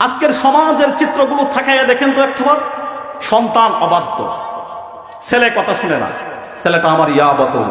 আজকের সমাজের চিত্রগুলো থাকাইয়া দেখেন তো একবার সন্তান অবাধ্য। ছেলে কথা শুনে না। ছেলেটা আমার ইয়াবতুর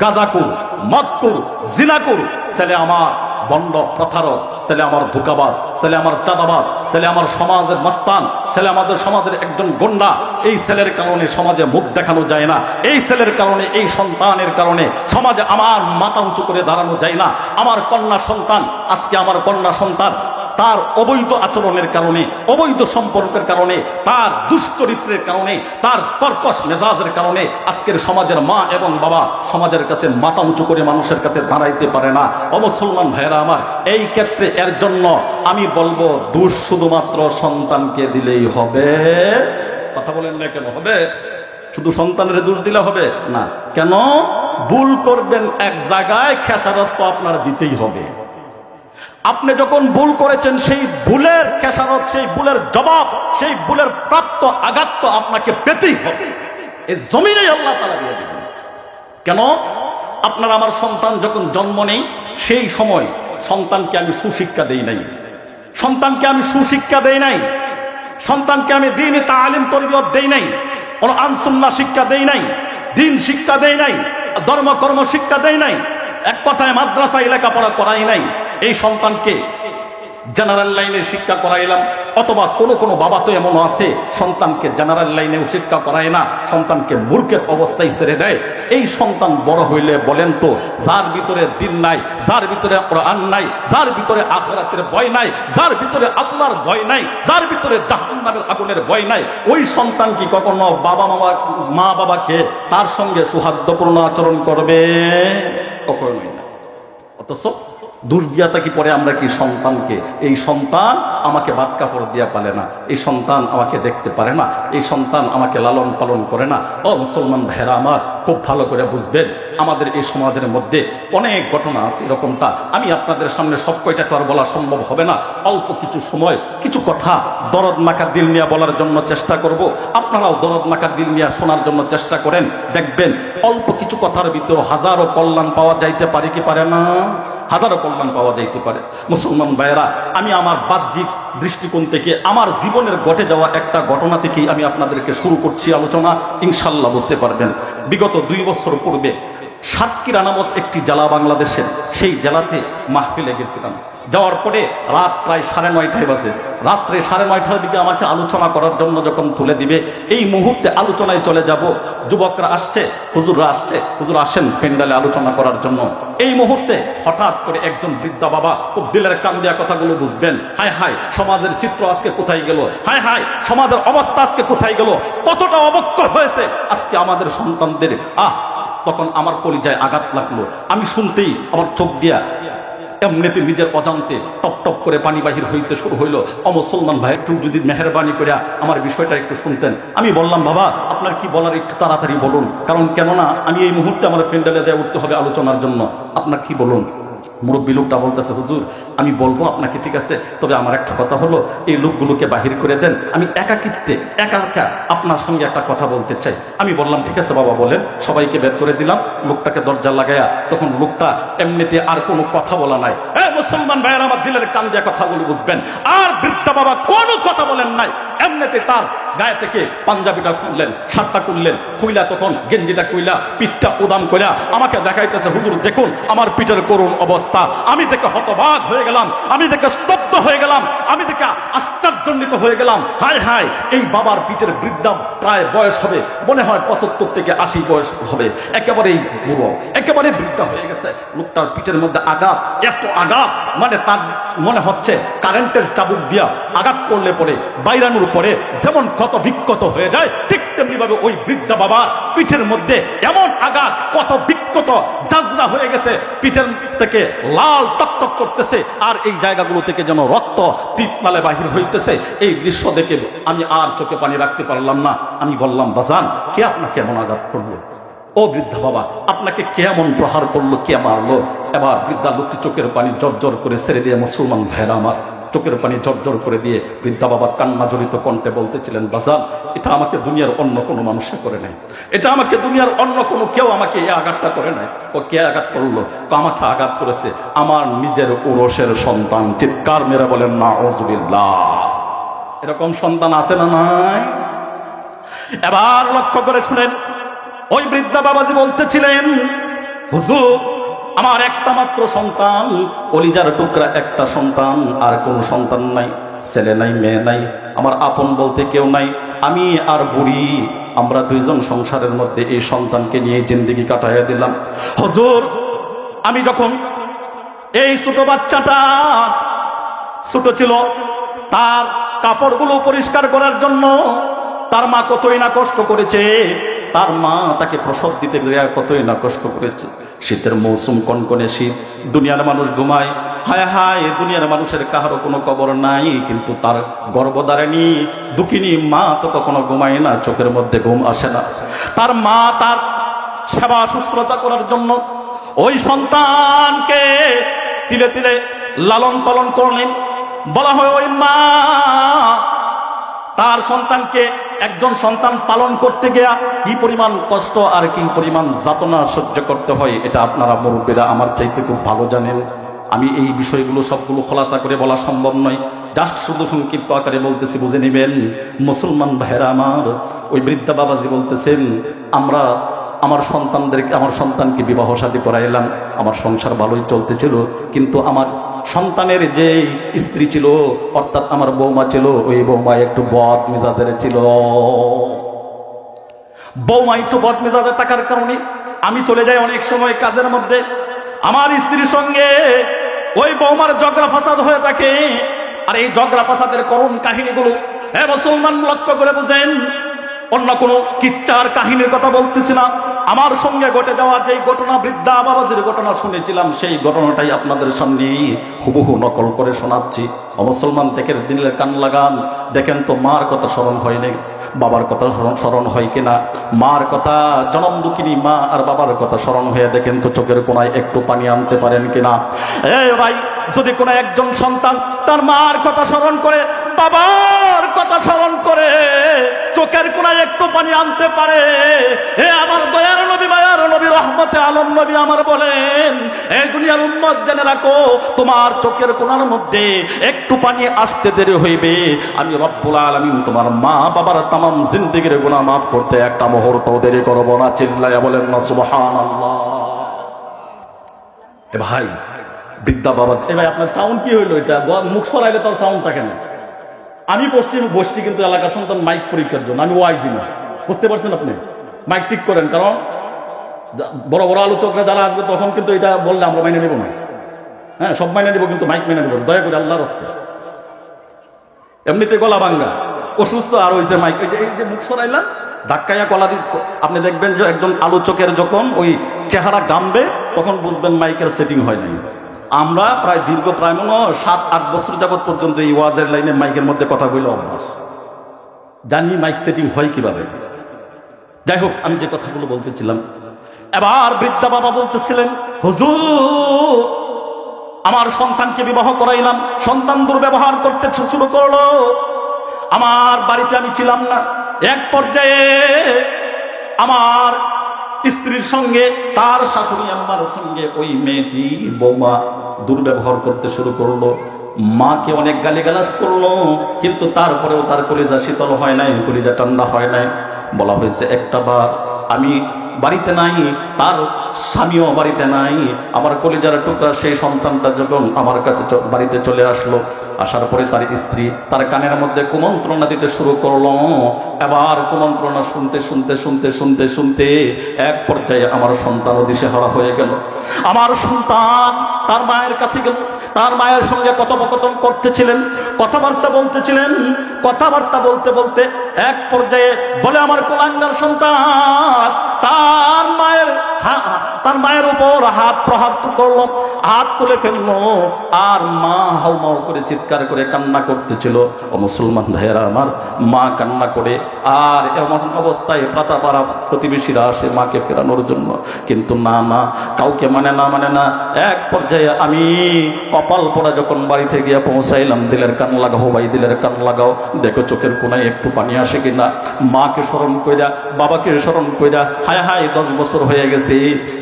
গাজাকুর মদকুর জিনাকুর ছেলে আমার বন্ড প্রথারক ছেলে আমার ধোকাবাজ। ছেলে আমার চাঁদাবাজ। ছেলে আমার সমাজের মস্তান। ছেলে আমাদের সমাজের একজন গন্ডা। এই ছেলের কারণে সমাজে মুখ দেখানো যায় না। এই ছেলের কারণে, এই সন্তানের কারণে সমাজে আমার মাথা উঁচু করে দাঁড়ানো যায় না। আমার কন্যা সন্তান, আজকে আমার কন্যা সন্তান তার অবৈধ আচরণের কারণে, অবৈধ সম্পর্কের কারণে, তার দুশ্চরিত্রের কারণে, তার কর্কশ মেজাজের কারণে আজকের সমাজের মা এবং বাবা সমাজের কাছে মাথা উঁচু করে মানুষের কাছে দাঁড়াইতে পারে না। অমুসলমান ভাইয়েরা আমার, এই ক্ষেত্রে এর জন্য আমি বলব, দুষ শুধুমাত্র সন্তানকে দিলেই হবে। কথা বলেন না কেন, হবে? শুধু সন্তানের দোষ দিলে হবে? না। কেন? ভুল করবেন এক জায়গায়, খেসারত তো আপনার দিতেই হবে। আপনি যখন ভুল করেছেন, সেই ভুলের খেসারত, সেই ভুলের জবাব, সেই ভুলের প্রাপ্ত আঘাত তো আপনাকে পেতেই হবে। এই জমিনেই আল্লাহ তারা দিয়ে দেবেন। কেন? আপনার আমার সন্তান যখন জন্ম নেই, সেই সময় সন্তানকে আমি সুশিক্ষা দেই নাই। সন্তানকে আমি সুশিক্ষা দেই নাই। সন্তানকে আমি দিনই তালিম তরবিয়ত দেই নাই। কোনো আনসুন্না শিক্ষা দেই নাই। দিন শিক্ষা দেই নাই। ধর্মকর্ম শিক্ষা দেই নাই। এক কথায় মাদ্রাসায় লেখাপড়া করাই নাই। এই সন্তানকে জেনারেল লাইনে শিক্ষা করাইলাম, অথবা কোনো কোনো বাবা তো এমন আছে, সন্তানকে জেনারেল লাইনেও শিক্ষা করায় না, সন্তানকে মূর্খের অবস্থায় ছেড়ে দেয়। এই সন্তান বড় হইলে বলেন তো, যার ভিতরে দিন নাই, যার ভিতরে কোরআন নাই, যার ভিতরে আখরাতের ভয় নাই, যার ভিতরে আল্লাহর ভয় নাই, যার ভিতরে জাহান্নামের আগুনের ভয় নাই, ওই সন্তান কি কখনো বাবা মামা, মা বাবাকে তার সঙ্গে সৌহার্দ্যপূর্ণ আচরণ করবে? কখনোই না। অথচ দোষ দিয়া পরে আমরা কি সন্তানকে? এই সন্তান আমাকে বাদ কাপড় দিয়া পালে না। এই সন্তান আমাকে দেখতে পারে না। এই সন্তান আমাকে লালন পালন করে না। ও মুসলমান ভাইরা আমার, খুব ভালো করে বুঝবেন, আমাদের এই সমাজের মধ্যে অনেক ঘটনা আছে এরকমটা। আমি আপনাদের সামনে সব কয়টা তো বলা সম্ভব হবে না। অল্প কিছু সময়, কিছু কথা দরদ মাখা দিল নিয়ে বলার জন্য চেষ্টা করব। আপনারাও দরদ মাখা দিল নিয়ে শোনার জন্য চেষ্টা করেন, দেখবেন, অল্প কিছু কথার ভিতরে হাজারো কল্যাণ পাওয়া যাইতে পারে কি পারে না? হাজারো কল্যাণ পাওয়া যাইতে পারে। মুসলমান ভাইয়েরা, আমি আমার বাহ্যিক দৃষ্টিকোণ থেকে, আমার জীবনের ঘটে যাওয়া একটা ঘটনা থেকেই আমি আপনাদেরকে শুরু করছি আলোচনা। ইনশাল্লাহ বুঝতে পারবেন। বিগত দুই বছর পূর্বে সাতক্ষীরা নামক একটি জেলা বাংলাদেশের সেই জেলাতে মাহফিলে গেছিলাম। যাওয়ার পরে রাত প্রায় সাড়ে নয়টায় বাজে। রাত্রে সাড়ে নয়টার দিকে আমাকে আলোচনা করার জন্য যখন তুলে দিবে, এই মুহূর্তে আলোচনায় চলে যাব। যুবকরা আসছে, হুজুররা আসছে, হুজুর আসেন পেন্ডালে আলোচনা করার জন্য। এই মুহূর্তে হঠাৎ করে একজন বৃদ্ধা বাবা খুব দিলের কান দেওয়া কথাগুলো বুঝবেন। হায় হায়, সমাজের চিত্র আজকে কোথায় গেল? হায় হায়, সমাজের অবস্থা আজকে কোথায় গেল? কতটা অবক্ষ হয়েছে? আজকে আমাদের সন্তানদের, আহ তখন আমার পরিচয় আঘাত লাগল। আমি শুনতেই আমার চোখ দিয়া এমনিতে নিজের অজান্তে টপ টপ করে পানি বাহির হইতে শুরু হইল। অমুসলমান ভাই, একটু যদি মেহরবানি করে আমার বিষয়টা একটু শুনতেন। আমি বললাম, বাবা, আপনার কি বলার একটু তাড়াতাড়ি বলুন। কারণ কেননা, আমি এই মুহূর্তে আমার ফেন্ডালে যায় উঠতে হবে আলোচনার জন্য। আপনার কি বলুন? মুরব্বী লোকটা বলতেছে, হুজুর, আমি বলব আপনাকে, ঠিক আছে? তবে আমার একটা কথা হলো, এই লোকগুলোকে বাহির করে দেন। আমি একাকিত্বে, একা একা আপনার সঙ্গে একটা কথা বলতে চাই। আমি বললাম, ঠিক আছে বাবা, বলেন। সবাইকে বের করে দিলাম। লোকটাকে দরজা লাগায়া তখন লোকটা এমনিতে আর কোনো কথা বলা নাই। মুসলমান ভাইয়ের, আমার দিলের কান দিয়া কথাগুলো বুঝবেন। আর বৃদ্ধা বাবা কোনো কথা বলেন নাই। এমনিতে তার গায়ে থেকে পাঞ্জাবিটা খুললেন, শার্টটা খুললেন, খুইলা তখন গেঞ্জিটা খুইলা, পিঠটা উদান কইরা আমাকে দেখাইতেছে, হুজুর, দেখুন, আমার পিঠের করুণ অবস্থা। আমি দেখে হতবাক হয়ে গেলাম, আমি দেখে স্তব্ধ হয়ে গেলাম, আমি দেখে আশ্চর্যজনিত হয়ে গেলাম। হায় হায়, এই বাবার পিঠের বৃদ্ধা প্রায় বয়স হবে, মনে হয় পঁচাত্তর থেকে আশি বয়স হবে। একেবারেই বুড়ো, একেবারে বৃদ্ধা হয়ে গেছে। লোকটার পিঠের মধ্যে আঘাত, এত আঘাত মানে তার মনে হচ্ছে কারেন্টের চাবুক দিয়া আঘাত করলে পরে বাইরানোর পরে যেমন ক্ষত বিক্ষত হয়ে যায়, ঠিক তেমনি ভাবে ওই বৃদ্ধা বাবার পিঠের মধ্যে এমন আঘাত কত বিক্ষত, জাজরা হয়ে গেছে, পিঠের থেকে লাল টকটক করতেছে, আর এই জায়গাগুলো থেকে যেন রক্ত তিতমালে বাহির হইতেছে। এই দৃশ্য দেখে আমি আর চোখে পানি রাখতে পারলাম না। আমি বললাম, বাজান, কে আপনাকে এমন আঘাত করল? ও বৃদ্ধা বাবা, আপনাকে কেমন প্রহার করল? কে মারলো? এবার বৃদ্ধা লোকটি চোখের পানি জর্জর করে ছেড়ে দিয়ে, মুসলমান ভাইরা আমার চোখের পানি জর্জর করে দিয়ে বৃদ্ধা বাবার কান্না জড়িত কণ্ঠে বলতেছিলেন, বাজান, এটা আমাকে দুনিয়ার অন্য কোনো মানুষে করে নাই। এটা আমাকে দুনিয়ার অন্য কোনো কেউ আমাকে এই আঘাতটা করে নাই। ও কে আঘাত করল? তো আমাকে আঘাত করেছে। আমার নিজের ওরসের সন্তান। চিৎকার মেরা বলেন না অজুবিল্লাহ এরকম সন্তান আছে না নাই? এবার লক্ষ্য করে শুনেন, ওই বৃদ্ধা বাবাজি বলতেছিলেন, হুজুর আমার একটা মাত্র সন্তান, কলিজার টুকরা একটা সন্তান, আর কোনো সন্তান নাই, ছেলে নাই, মেয়ে নাই, আমার আপন বলতে কেউ নাই, আমি আর বুড়ি। আমরা দুইজন সংসারের মধ্যে এই সন্তানকে নিয়ে জিন্দিগি কাটাইয়া দিলাম। হুজুর, আমি যখন এই ছোট বাচ্চাটা ছোট ছিল, তার কাপড়গুলো পরিষ্কার করার জন্য তার মা কতই না কষ্ট করেছে তার মা তাকে প্রসব দিতে গিয়ে কতই না কষ্ট করেছে। শীতের মৌসুম, কনকনে শীত, দুনিয়ার মানুষ ঘুমায়। হায় হায়, দুনিয়ার মানুষের কাহারও কোনো কবর নাই, কিন্তু তার গর্ভধারিণী দুঃখিনী মা তো কখনো ঘুমায় না, চোখের মধ্যে ঘুম আসে না। তার মা তার সেবা সুস্থতা করার জন্য ওই সন্তানকে তিলে তিলে লালন পালন করলেন। বলা হয় ওই মা তার সন্তানকে একজন সন্তান পালন করতে গিয়া কি পরিমাণ কষ্ট আর কি পরিমাণ যাতনা সহ্য করতে হয়, এটা আপনারা মুরব্বীরা আমার চাইতে খুব ভালো জানেন। আমি এই বিষয়গুলো সবগুলো খোলাসা করে বলা সম্ভব নয়। জাস্ট শুধু সংক্ষিপ্ত আকারে বলতেছি, বুঝে নেবেন। মুসলমান ভাইরা আমার, ওই বৃদ্ধা বাবাজি বলতেছেন, আমরা আমার সন্তানদেরকে, আমার সন্তানকে বিবাহ শাদী করাইলাম, আমার সংসার ভালোই চলতেছিল, কিন্তু আমার সন্তানের যে স্ত্রী ছিল, অর্থাৎ আমার বৌমা ছিল, ওই বৌমা একটু বদ মেজাজের ছিল। বৌমা একটু বদ মেজাজে থাকার কারণে আমি চলে যাই অনেক সময় কাজের মধ্যে। আমার স্ত্রীর সঙ্গে ওই বৌমার জগরা ফাসাদ হয়ে থাকে। আর এই জগরা ফাসাদের করুণ কাহিনীগুলো হ্যাঁ মুসলমান লক্ষ্য করে বুঝেন, অন্য কোনো কিচ্চার কাহিনীর কথা বলতেছি না। আমার সঙ্গে ঘটে যাওয়া যে ঘটনা, বৃদ্ধা বাবাজির ঘটনা শুনেছিলাম, সেই ঘটনাটাই আপনাদের সামনে হুবহু নকল করে শোনাচ্ছি। অমুসলমান থেকে দিনের কান লাগান, দেখেন তো মার কথা স্মরণ হয় নাই, বাবার কথা স্মরণ হয় কিনা? মার কথা, জনম দুঃখিনী মা আর বাবার কথা স্মরণ হয়ে দেখেন তো চোখের কোনায় একটু পানি আনতে পারেন কিনা? এ ভাই, যদি কোনো একজন সন্তান তার মার কথা স্মরণ করে, বাবার কথা স্মরণ করে চোখের কোনায় একটু পানি আনতে পারে। হে আমার দয়ার নবী, মায়ার নবী, রহমতে আলম নবী আমার বলেন এই দুনিয়ার উন্মত জেনে রাখো, তোমার চোখের কোনার মধ্যে একটু পানি আসতে দেরি হইবে। আমি রব্বুল আলমিন তোমার মা বাবার তামাম জিন্দিগির গুণা মাফ করতে একটা মুহূর্ত দেরি করব না, চিল্লাইয়া বলেন না সুবহান এ ভাই, বিদ্যা বাবা এ ভাই, আপনার সাউন্ড কি হইল এটা? মুখ সরাইলে তার সাউন্ড থাকে না। আমি বসছি বসছি কিন্তু এলাকার সন্তান মাইক পরীক্ষার জন্য। আমি ওয়াইজ দিই না। বুঝতে পারছেন আপনি? মাইক ঠিক করেন, কারণ বড় বড় আলোচকরা যারা আসবে তখন কিন্তু এটা বললে আমরা মেনে নেব না। হ্যাঁ সব মেনে নেব কিন্তু মাইক মেনে নেব। দয়া করে আল্লাহর হস্তে এমনিতে গলা ভাঙ্গা। অসুস্থ আর হয়েছে মাইক এই যে এই যে মুখ সরাইলাম, ধাক্কাইয়া কলা দি আপনি দেখবেন যে একজন আলোচকের যখন ওই চেহারা গামবে, তখন বুঝবেন মাইকের সেটিং হয় নাই। আমরা প্রায় দীর্ঘ প্রায় মনে সাত, আট বছর যাবত পর্যন্ত এই ওয়াজের লাইনে মাইকের মধ্যে কথা বলে অভ্যাস জানি মাইক সেটিং হয় কীভাবে। যাই হোক, আমি যে কথাগুলো বলতেছিলাম, এবার বৃদ্ধা বাবা বলতেছিলেন, হুজুর, আমার সন্তানকে বিবাহ করাইলাম, সন্তান দুর্ব্যবহার করতে শুরু করল। আমার বাড়িতে আমি ছিলাম না। এক পর্যায়ে আমার স্ত্রীর সঙ্গে, তার শাশুড়ি আম্মার সঙ্গে ওই মেয়েটি বৌমা দুর্ব্যবহার করতে শুরু করল। মাকে অনেক গালিগালাজ করল, কিন্তু তারপরেও তার কলিজা শীতল হয় নাই, কলিজা ঠান্ডা হয় নাই। বলা হয়েছে, একটা বার আমি বাড়িতে নাই, তার স্বামীও বাড়িতে নাই, আমার কলিজার টুকরা সেই সন্তানটা যখন আমার কাছে বাড়িতে চলে আসলো, আসার পরে তার স্ত্রী তার কানের মধ্যে কুমন্ত্রণা দিতে শুরু করল। এবার কুমন্ত্রণা শুনতে শুনতে শুনতে শুনতে শুনতে এক পর্যায়ে আমার সন্তানও দিশেহারা হয়ে গেল। আমার সন্তান তার মায়ের কাছে গেল। তার মায়ের সঙ্গে কথোপকথন করতেছিলেন, কথাবার্তা বলতেছিলেন, কথাবার্তা বলতে বলতে এক পর্যায়ে বলে, আমার কোলাঙ্গার সন্তান, তার মায়ের তার মায়ের উপর হাত প্রহার করল, হাত তুলে ফেলল, আর মা হাউমাউ করে চিৎকার করে কান্না করতেছিল। ও মুসলমান ভাইয়েরা আমার, মা কান্না করে, আর এমন অবস্থায় পাড়া প্রতিবেশীরা আসে মাকে ফেরানোর জন্য। কিন্তু না না, কাউকে মানে না মানে না, এক পর্যায়ে আমি কপাল পড়া যখন বাড়িতে গিয়ে পৌঁছাইলাম, দিলের কান লাগাও, ভাই, দিলের কান লাগাও, দেখো চোখের কোনায় একটু পানি আসে কিনা। মাকে স্মরণ কইরা, বাবাকে স্মরণ কইরা, হায় হায়, দশ বছর হয়ে গেছে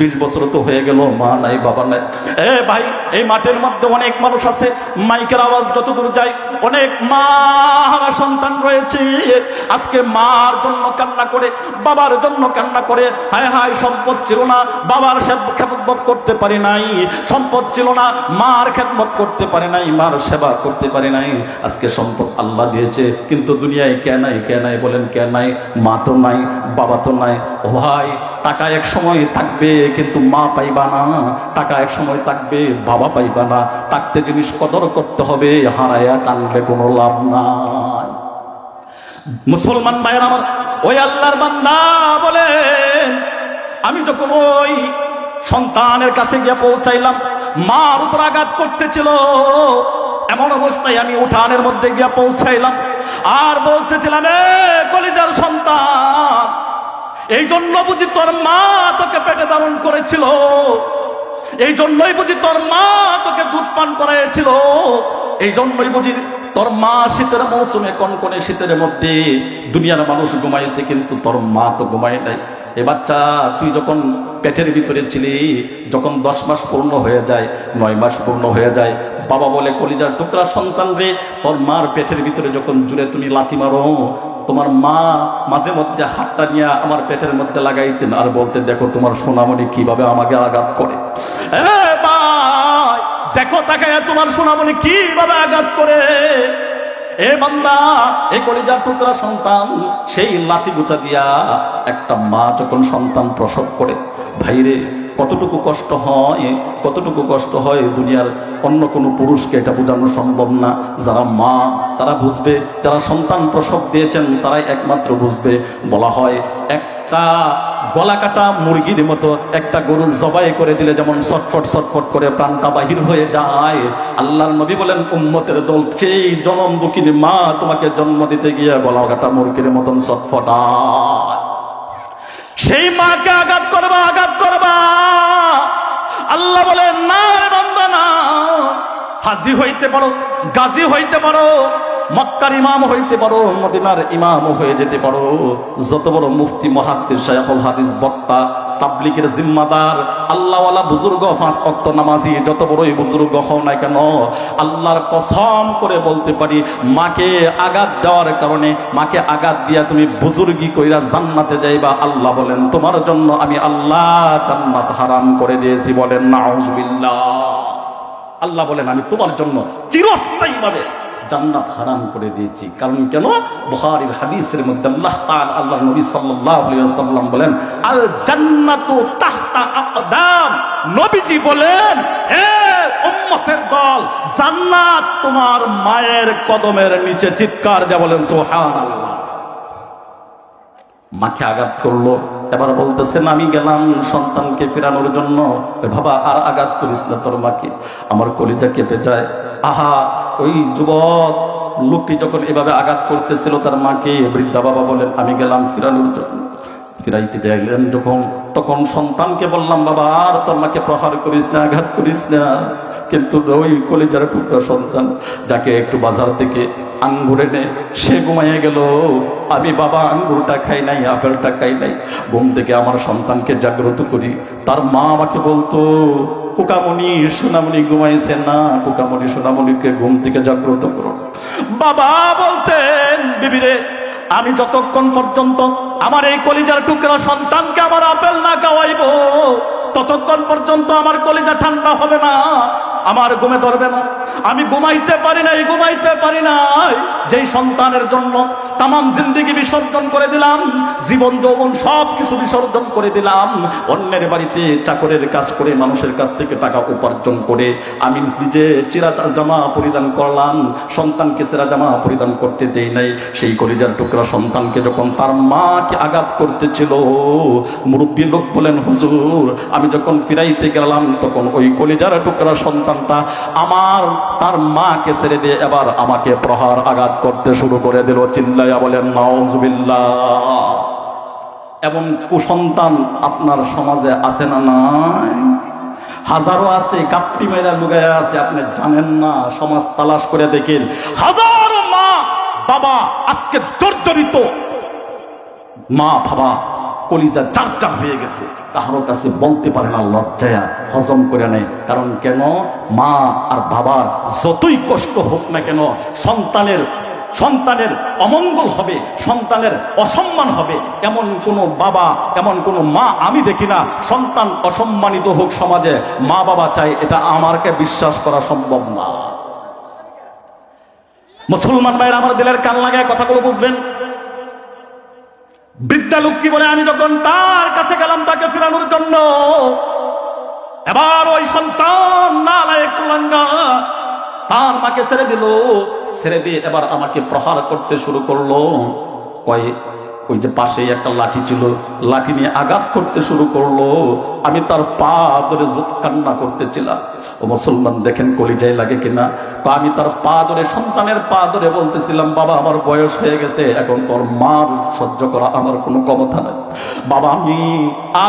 বিশ বছর তো হয়ে গেল, মা নাই, বাবা নাই। এ ভাই, এই মাঠের মধ্যে অনেক মানুষ আছে, মাইকের আওয়াজ যতদূর যায় অনেক মা হারা সন্তান রয়েছে। আজকে মার জন্য কান্না করে, বাবার জন্য কান্না করে। হায় হায়, সম্পদ ছিল না, বাবার খেদমত করতে পারি নাই। সম্পদ ছিল না, মার খেদমত করতে পারে নাই, মার সেবা করতে পারে নাই। আজকে সম্পদ আল্লাহ দিয়েছে, কিন্তু দুনিয়ায় কে নাই কে নাই বলেন, কে নাই? মা তো নাই, বাবা তো নাই। ও ভাই, টাকা এক সময় থাকবে, কিন্তু মা পাইবা না। টাকা এক সময় থাকবে, বাবা পাইবা না। থাকতে জিনিস কদর করতে হবে, হারায়া কানলে কোনো লাভ নাই। মুসলমান ভাইয়ের আমার, ওই আল্লাহর বান্দা বলেন আমি যখন ওই সন্তানের কাছে গিয়ে পৌঁছাইলাম, মার উপর আঘাত করতেছিল। এমন অবস্থায় আমি উঠানের মধ্যে গিয়ে পৌঁছাইলাম আর বলতেছিলাম কলিজার সন্তান এই জন্য বুঝি তোর মা তোকে পেটে ধারণ করেছিল। এই জন্যই বুঝি তোর মা তোকে দুধ পান করাইছিল। এই জন্যই বুঝি তোর মা শীতের মৌসুমে কনকনে শীতের মধ্যে দুনিয়ার মানুষ ঘুমাইছে কিন্তু তোর মা তো ঘুমায় নাই। এ বাচ্চা, তুই যখন পেটের ভিতরে ছিলি, যখন দশ মাস পূর্ণ হয়ে যায়, নয় মাস পূর্ণ হয়ে যায়, বাবা বলে, কলিজার টুকরা সন্তান রে, তোর মার পেটের ভিতরে যখন জুড়ে তুমি লাথি মারো, তোমার মা মাঝে মধ্যে হাতটা নিয়ে আমার পেটের মধ্যে লাগাইতেন আর বলতে দেখো, তোমার সোনামণি কীভাবে আমাকে আঘাত করে? ভাই দেখো তাকে তোমার সোনামণি কীভাবে আঘাত করে? এ বান্দা, এ কলিজার টুকরা সন্তান, সেই দিয়া একটা মা যখন সন্তান প্রসব করে, ভাইরে, কতটুকু কষ্ট হয়, কতটুকু কষ্ট হয় দুনিয়ার অন্য কোনো পুরুষকে এটা বোঝানো সম্ভব না। যারা মা, তারা বুঝবে, যারা সন্তান প্রসব দিয়েছেন, তারাই একমাত্র বুঝবে। বলা হয়, একটা গলা কাটা মুরগির মতো একটা গরু জবাই করে দিলে যেমন ছটফট সটফট করে প্রাণটা বাহির হয়ে যায়। আল্লাহর নবী বলেন, উম্মতের দল, সেই জনম দুঃখিনী মা তোমাকে জন্ম দিতে গিয়ে গলা কাটা মুরগির মতন ছটফটায় সেই মাকে আঘাত করবা আঘাত করবা। আল্লাহ বলেন, না রে বান্দা, না। হাজি হইতে পারো, গাজী হইতে পারো। মক্কার ইমাম হইতে পারো মদিনার ইমাম হয়ে যেতে পারো যত বড় মুফতি মহাদ্দির শায়খুল হাদিস, বক্তা, তাবলিগের জিম্মাদার, আল্লাহওয়ালা বুজুর্গ, পাঁচ অক্ত নামাজি, যত বড়ই বুজুর্গ হও না কেন, আল্লাহর কসম করে বলতে পারি, মাকে আঘাত দেওয়ার কারণে, মাকে আঘাত দিয়া তুমি বুজুর্গি কইরা জান্নাতে যাইবা। আল্লাহ বলেন, তোমার জন্য আমি আল্লাহ জান্নাত হারাম করে দিয়েছি। বলেন, নাউজুবিল্লাহ। আল্লাহ বলেন, আমি তোমার জন্য চিরস্থায়ী ভাবে জান্নাত হারাম করে দিয়েছি। কারণ কেন? বুখারীর হাদিসের মধ্যে আল্লাহ তাআলা আল্লাহ নবী সাল্লাল্লাহু আলাইহি ওয়াসাল্লাম বলেন আল জান্নাতু তাহতা আকদাম। নবীজি বলেন হে উম্মতের দল, জান্নাত তোমার মায়ের কদমের নিচে চিৎকার দিয়ে বলেন, সুবহানাল্লাহ। মাকে আঘাত করল। এবার বলতেছেন আমি গেলাম সন্তানকে ফেরানোর জন্য। বাবা, আর আঘাত করিস না তোর মাকে। আমার কলিজা কেঁপে যায়। আহা, ওই যুবক, লোকটি যখন এভাবে আঘাত করতেছিল তার মাকে বৃদ্ধা বাবা বলেন, আমি গেলাম ফেরানোর জন্য ফিরাইতে যাইলেন যখন, তখন সন্তানকে বললাম, বাবা, আর তোর মাকে প্রহার করিস না, আঘাত করিস না। কিন্তু ওই কলেজার টুকরা সন্তান যাকে একটু বাজার থেকে আঙ্গুর এনে সে ঘুমাইয়ে গেল। আমি বাবা, আঙ্গুরটা খাই নাই, আপেলটা খাই নাই। ঘুম থেকে আমার সন্তানকে জাগ্রত করি। তার মা আমাকে বলতো, কুকামণি, সোনামণি ঘুমাইছে না। কুকামণি, সোনামণিকে ঘুম থেকে জাগ্রত করো। বাবা বলতেন, বিবিরে আমি যতক্ষণ পর্যন্ত আমার এই কলিজার টুকরা সন্তানকে আমার আপেল না খাওয়াইব, ততক্ষণ পর্যন্ত আমার কলিজা ঠান্ডা হবে না। আমার ঘুমে ধরবে না। আমি ঘুমাইতে পারি নাই, ঘুমাইতে পারি না যেই সন্তানের জন্য তামাম জিন্দিগি বিসর্জন করে দিলাম, জীবন যৌবন সব কিছু বিসর্জন করে দিলাম, অন্যের বাড়িতে চাকরের কাজ করে, মানুষের কাছ থেকে টাকা উপার্জন করে, আমি নিজে চিরা জামা পরিধান করলাম, সন্তানকে চেরা জামা পরিধান করতে দেই নাই, সেই কলিজার টুকরা সন্তানকে যখন তার মাকে আঘাত করতেছিল, মুরব্বী লোক বলেন, হুজুর, আমি যখন ফিরাইতে গেলাম, তখন ওই কলিজার টুকরা সন্তানটা আমার, তার মাকে ছেড়ে দিয়ে এবার আমাকে প্রহার আঘাত করতে শুরু করে দিল চিল্লাইয়া বলেন, নাউজুবিল্লাহ। এবং কুসন্তান আপনার সমাজে আছে না নাই? হাজারো আছে, কাপড়ি মেয়েরা লুগাইয়া আছে, আপনি জানেন না, সমাজ তালাশ করে দেখেন হাজারো মা, বাবা, আজকে জর্জরিত। মা, বাবা, কলিজা চার চার হয়ে গেছে। কাহারো কাছে বলতে পারে না, লজ্জায়া, হজম করে নেয়। কারণ কেন? মা আর বাবার যতই কষ্ট হোক না কেন, সন্তানের সন্তানের অমঙ্গল হবে, সন্তানের অসম্মান হবে। এমন কোনো বাবা, এমন কোনো মা আমি দেখি না। সন্তান অসম্মানিত হোক সমাজে মা বাবা চাই, এটা আমারকে বিশ্বাস করা সম্ভব না। মুসলমান ভাইয়ের, আমার দিলের কান লাগায় কথাগুলো বুঝবেন? বৃদ্ধা লোক কি বলে, আমি যখন তার কাছে গেলাম তাকে ফেরানোর জন্য, এবার ওই সন্তান না কুলাঙ্গা তার মাকে ছেড়ে দিল। ছেড়ে দিয়ে এবার আমাকে প্রহার করতে শুরু করল। ওই যে পাশে একটা লাঠি ছিল, লাঠি নিয়ে আঘাত করতে শুরু করল। আমি তার পা ধরে কান্না করতেছিলাম। ও মুসলমান, দেখেন কলিজাই লাগে কিনা? আমি তার পা ধরে, সন্তানের পা ধরে বলতেছিলাম, বাবা, আমার বয়স হয়ে গেছে, এখন তোর মার সহ্য করা আমার কোনো ক্ষমতা নাই। বাবা, আমি আর